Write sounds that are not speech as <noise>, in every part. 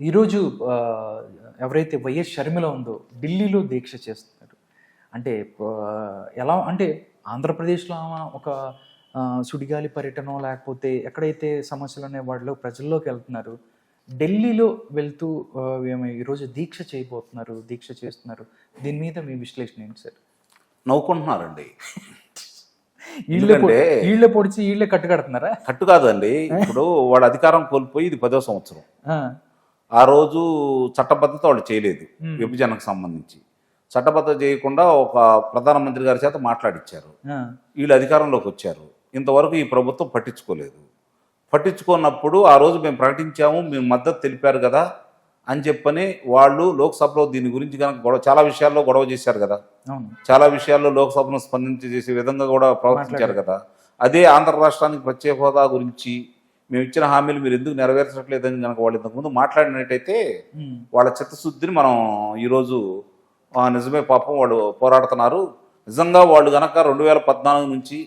ఈరోజు ఎవరైతే వైఎస్ షర్మిల ఉందో ఢిల్లీలో దీక్ష చేస్తున్నారు. అంటే ఎలా అంటే ఆంధ్రప్రదేశ్లో ఆమె ఒక సుడిగాలి పర్యటన లేకపోతే ఎక్కడైతే సమస్యలు ఉన్నాయి వాటిలో ప్రజల్లోకి వెళ్తున్నారు ఢిల్లీలో వెళ్తూ ఈరోజు దీక్ష చేయబోతున్నారు దీక్ష చేస్తున్నారు. దీని మీద మీ విశ్లేషణ ఏంటి సార్? నవ్వుకుంటున్నారండి. <laughs> వీళ్ళే ఎందుకంటే- వీళ్ళే పొడిచి వీళ్ళే కట్టుకడుతున్నారా? కట్టు కాదండి. ఇప్పుడు వాడు అధికారం కోల్పోయి ఇది పదో సంవత్సరం. ఆ, రోజు చట్టబద్ధత వాళ్ళు చేయలేదు. విభజనకు సంబంధించి. చట్టబద్ధత చేయకుండా ఒక ప్రధానమంత్రి గారి చేత మాట్లాడిచ్చారు. వీళ్ళు అధికారంలోకి వచ్చారు. ఇంతవరకు ఈ ప్రభుత్వం పట్టించుకోలేదు. పట్టించుకున్నప్పుడు ఆ రోజు మేము ప్రకటించాము మేము మద్దతు తెలిపారు కదా అని చెప్పని వాళ్ళు లోక్సభలో దీని గురించి కనుక గొడవ చాలా విషయాల్లో గొడవ చేశారు కదా. చాలా విషయాల్లో లోక్సభను స్పందించి చేసే విధంగా కూడా ప్రవర్తించారు కదా. అదే ఆంధ్ర రాష్ట్రానికి ప్రత్యేక హోదా గురించి మేము ఇచ్చిన హామీలు మీరు ఎందుకు నెరవేర్చట్లేదని కనుక వాళ్ళు ఇంతకుముందు మాట్లాడినట్టయితే వాళ్ళ చిత్తశుద్ధిని మనం ఈరోజు నిజమే పాపం వాళ్ళు పోరాడుతున్నారు. నిజంగా వాళ్ళు గనక రెండు వేల పద్నాలుగు నుంచి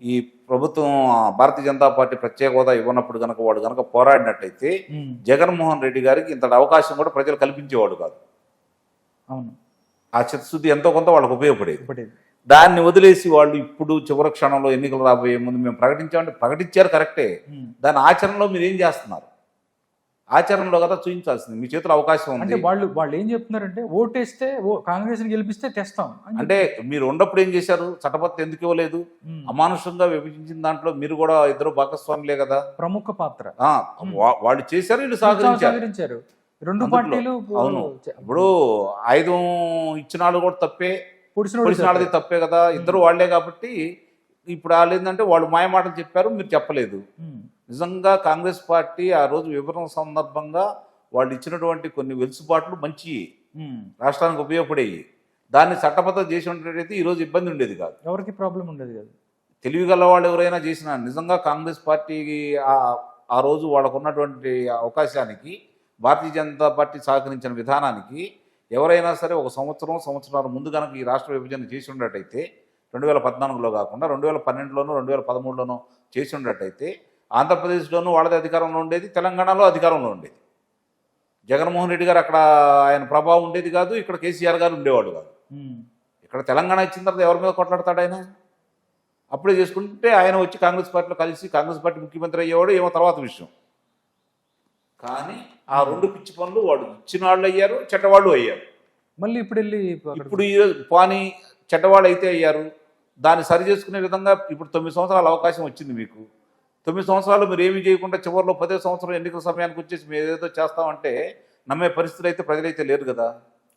ఈ ప్రభుత్వం భారతీయ జనతా పార్టీ ప్రత్యేక హోదా ఇవ్వనప్పుడు కనుక వాడు కనుక పోరాడినట్టయితే జగన్మోహన్ రెడ్డి గారికి ఇంతటి అవకాశం కూడా ప్రజలు కల్పించేవాడు కాదు. అవును. ఆ చిత్తశుద్ధి ఎంతో కొంత వాళ్ళకు ఉపయోగపడేది. దాన్ని వదిలేసి వాళ్ళు ఇప్పుడు చివరి క్షణంలో ఎన్నికలు రాబోయే ముందు మేము ప్రకటించామంటే ప్రకటించారు కరెక్టే. దాని ఆచరణలో మీరు ఏం చేస్తున్నారు? ఆచరణలో కదా చూపించాల్సింది. మీ చేతిలో అవకాశం అంటే ఉంది వాళ్ళు వాళ్ళు ఏం చెప్తున్నారంటే ఓటేస్తే కాంగ్రెస్ గెలిపిస్తే తెస్తాం అంటే మీరు ఉన్నప్పుడు ఏం చేశారు? చట్టబద్ధత ఎందుకు ఇవ్వలేదు? అమానుషంగా విభజించిన దాంట్లో మీరు కూడా ఇద్దరు భాగస్వాములే కదా. ప్రముఖ పాత్ర. వాళ్ళు చేశారు వీళ్ళు సహకరించారు. రెండు పార్టీలు అవును. ఇప్పుడు ఆయుధం ఇచ్చిన వాళ్ళు కూడా తప్పే. పొడిచినోడు పోలీసు వాళ్ళది తప్పే కదా. ఇద్దరు వాళ్ళే కాబట్టి ఇప్పుడు వాళ్ళు ఏంటంటే వాళ్ళు మాయమాటలు చెప్పారు మీరు చెప్పలేదు. నిజంగా కాంగ్రెస్ పార్టీ ఆ రోజు విభజన సందర్భంగా వాళ్ళు ఇచ్చినటువంటి కొన్ని వెలుసుబాట్లు మంచి. రాష్ట్రానికి ఉపయోగపడేవి దాన్ని చట్టబద్ధత చేసి ఉన్నట్టయితే ఈరోజు ఇబ్బంది ఉండేది కాదు. ఎవరికి ప్రాబ్లం ఉండదు కదా. తెలివిగల వాళ్ళు ఎవరైనా చేసిన నిజంగా కాంగ్రెస్ పార్టీకి ఆ- రోజు వాళ్ళకు ఉన్నటువంటి అవకాశానికి భారతీయ జనతా పార్టీ సహకరించిన విధానానికి ఎవరైనా సరే ఒక సంవత్సరం సంవత్సరాల ముందు కనుక ఈ రాష్ట్ర విభజన చేసి ఉన్నట్టయితే రెండు వేల పద్నాలుగులో కాకుండా రెండు వేల పన్నెండులోనూ రెండు వేల పదమూడులోనూ చేసి ఉన్నట్టయితే ఆంధ్రప్రదేశ్లోనూ వాళ్ళది అధికారంలో ఉండేది తెలంగాణలో అధికారంలో ఉండేది. జగన్మోహన్ రెడ్డి గారు అక్కడ ఆయన ప్రభావం ఉండేది కాదు ఇక్కడ కేసీఆర్ గారు ఉండేవాడు కాదు. ఇక్కడ తెలంగాణ ఇచ్చిన తర్వాత ఎవరి మీద కొట్లాడతాడు ఆయన? అప్పుడే చేసుకుంటే ఆయన వచ్చి కాంగ్రెస్ పార్టీలో కలిసి కాంగ్రెస్ పార్టీ ముఖ్యమంత్రి అయ్యేవాడు ఏమో తర్వాత విషయం. కానీ ఆ రెండు పిచ్చి పనులు వాడు ఇచ్చిన వాళ్ళు అయ్యారు చెడ్డవాళ్ళు అయ్యారు. మళ్ళీ ఇప్పుడు వెళ్ళి ఇప్పుడు ఈ రోజు పాని చెడ్డవాళ్ళు అయితే అయ్యారు దాన్ని సరి చేసుకునే విధంగా ఇప్పుడు తొమ్మిది సంవత్సరాల అవకాశం వచ్చింది మీకు. తొమ్మిది సంవత్సరాలు మీరు ఏమీ చేయకుండా చివరిలో పదో సంవత్సరం ఎన్నికల సమయానికి వచ్చేసి మీరు ఏదో చేస్తామంటే నమ్మే పరిస్థితులు అయితే ప్రజలైతే లేరు కదా.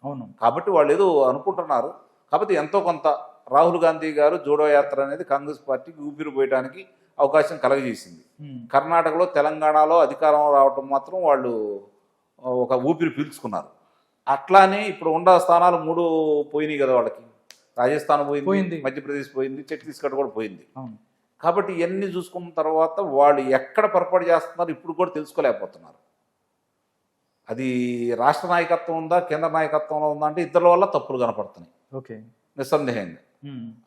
అవును. కాబట్టి వాళ్ళు ఏదో అనుకుంటున్నారు. కాబట్టి ఎంతో కొంత రాహుల్ గాంధీ గారు జోడో యాత్ర అనేది కాంగ్రెస్ పార్టీకి ఊపిరి పోయడానికి అవకాశం కలగజేసింది. కర్ణాటకలో తెలంగాణలో అధికారం రావటం మాత్రం వాళ్ళు ఒక ఊపిరి పీల్చుకున్నారు. అట్లానే ఇప్పుడు ఉన్న స్థానాలు మూడు పోయినాయి కదా వాళ్ళకి. రాజస్థాన్ పోయింది. మధ్యప్రదేశ్ పోయింది ఛత్తీస్గఢ్ కూడా పోయింది. కాబట్టి ఇవన్నీ చూసుకున్న తర్వాత వాళ్ళు ఎక్కడ పొరపాటు చేస్తున్నారు ఇప్పుడు కూడా తెలుసుకోలేకపోతున్నారు. అది రాష్ట్ర నాయకత్వం ఉందా కేంద్ర నాయకత్వంలో ఉందా అంటే ఇద్దరి వల్ల తప్పులు కనపడుతున్నాయి. ఓకే. నిస్సందేహంగా.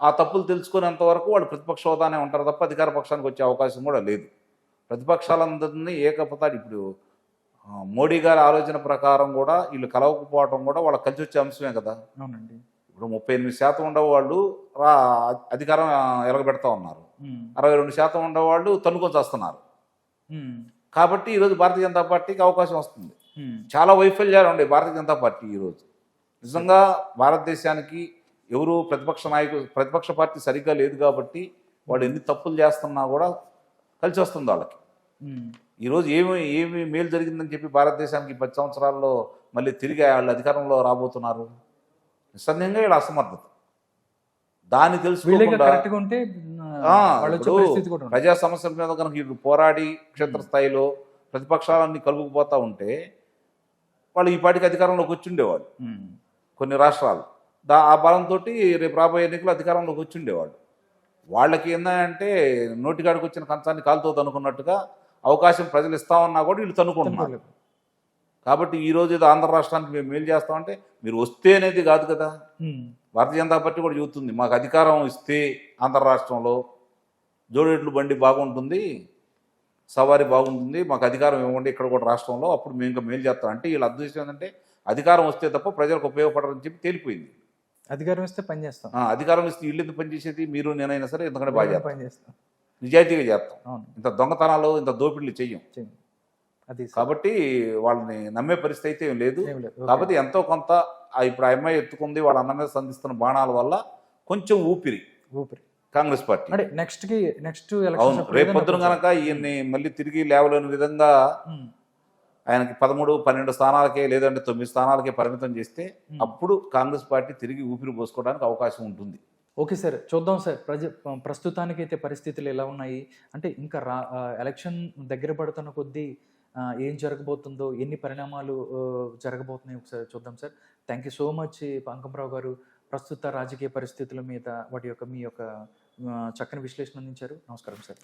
ఆ తప్పులు తెలుసుకునేంత వరకు వాళ్ళు ప్రతిపక్ష హోదానే ఉంటారు తప్ప అధికార పక్షానికి వచ్చే అవకాశం కూడా లేదు. ప్రతిపక్షాలందరినీ ఏకపతాడు ఇప్పుడు మోడీ గారి ఆలోచన ప్రకారం కూడా వీళ్ళు కలవకపోవడం కూడా వాళ్ళకి కలిసి వచ్చే అంశమే కదా. అవునండి. ఇప్పుడు ముప్పై ఎనిమిది శాతం ఉండేవాళ్ళు రా అధికారం ఎలగబెడతా ఉన్నారు. అరవై రెండు శాతం ఉండేవాళ్ళు తన్నుకొని చేస్తున్నారు. కాబట్టి ఈరోజు భారతీయ జనతా పార్టీకి అవకాశం వస్తుంది. చాలా వైఫల్యాలు ఉన్నాయి భారతీయ జనతా పార్టీ ఈరోజు. నిజంగా భారతదేశానికి ఎవరు ప్రతిపక్ష నాయకులు ప్రతిపక్ష పార్టీ సరిగ్గా లేదు కాబట్టి వాళ్ళు ఎన్ని తప్పులు చేస్తున్నా కూడా కలిసి వస్తుంది వాళ్ళకి. ఈరోజు ఏమి ఏమి మేలు జరిగిందని చెప్పి భారతదేశానికి పది సంవత్సరాల్లో మళ్ళీ తిరిగి వాళ్ళు అధికారంలో రాబోతున్నారు. నిస్సందేహంగా వీళ్ళ అసమర్థత. దాన్ని తెలుసుకోకుండా. ప్రజా సమస్యల మీద కనుక వీళ్ళు పోరాడి క్షేత్రస్థాయిలో ప్రతిపక్షాలన్నీ కలుపుకుపోతా ఉంటే వాళ్ళు ఈ పాటికి అధికారంలోకి వచ్చి ఉండేవాళ్ళు. ఉమ్, కొన్ని రాష్ట్రాలు. దా ఆ బలంతో రేపు రాబోయే ఎన్నికలు అధికారంలోకి వచ్చి ఉండేవాళ్ళు వాళ్ళకి ఏంటంటే నోటికాడికి వచ్చిన కంచాన్ని కాలుతో తనుకున్నట్టుగా అవకాశం ప్రజలు ఇస్తామన్నా కూడా వీళ్ళు తనుకుంటున్నారు. కాబట్టి ఈ రోజు ఏదో ఆంధ్ర రాష్ట్రానికి మేము మేలు చేస్తామంటే మీరు వస్తే అనేది కాదు కదా. భారతీయ జనతా పార్టీ కూడా చెబుతుంది మాకు అధికారం ఇస్తే ఆంధ్ర రాష్ట్రంలో జోడేట్లు బండి బాగుంటుంది సవారీ బాగుంటుంది మాకు అధికారం ఇవ్వండి ఇక్కడ కూడా రాష్ట్రంలో అప్పుడు మేము ఇంకా మేలు చేస్తాం. అంటే వీళ్ళ అదృష్టం ఏంటంటే అధికారం వస్తే తప్ప ప్రజలకు ఉపయోగపడరని చెప్పి తేలిపోయింది. అధికారం ఇస్తే పని చేస్తాం. అధికారం ఇస్తే ఇల్లు ఎందుకు పనిచేసేది మీరు నేనైనా సరే ఎందుకంటే బాగా చేస్తాం. పని చేస్తాం. నిజాయితీగా చేస్తాం. ఇంత దొంగతనాలు ఇంత దోపిడీలు చెయ్యం. అది. కాబట్టి వాళ్ళని నమ్మే పరిస్థితి అయితే ఏం లేదు. కాబట్టి ఎంతో కొంత ఇప్పుడు ఆ అమ్మాయి ఎత్తుకుంది వాళ్ళ అన్న మీద సంధిస్తున్న బాణాల వల్ల కొంచెం ఊపిరి. ఊపిరి. Congress party. అంటే నెక్స్ట్కి నెక్స్ట్ అవును. రేపు పొద్దున కనుక ఈయన్ని మళ్ళీ తిరిగి లేవలేని విధంగా ఆయనకి పదమూడు పన్నెండు స్థానాలకే లేదంటే తొమ్మిది స్థానాలకే పరిమితం చేస్తే. అప్పుడు కాంగ్రెస్ పార్టీ తిరిగి ఊపిరి పోసుకోవడానికి అవకాశం ఉంటుంది. ఓకే సార్ చూద్దాం సార్ ప్రజ ప్రస్తుతానికి అయితే పరిస్థితులు ఎలా ఉన్నాయి? అంటే ఇంకా రా ఎలక్షన్ దగ్గర పడుతున్న కొద్దీ ఏం జరగబోతుందో ఎన్ని పరిణామాలు జరగబోతున్నాయి ఒకసారి చూద్దాం sir. Thank you so much Pankamrao గారు. ప్రస్తుత రాజకీయ పరిస్థితుల మీద వాటి యొక్క మీ యొక్క చక్కని విశ్లేషణ అందించారు. నమస్కారం సార్.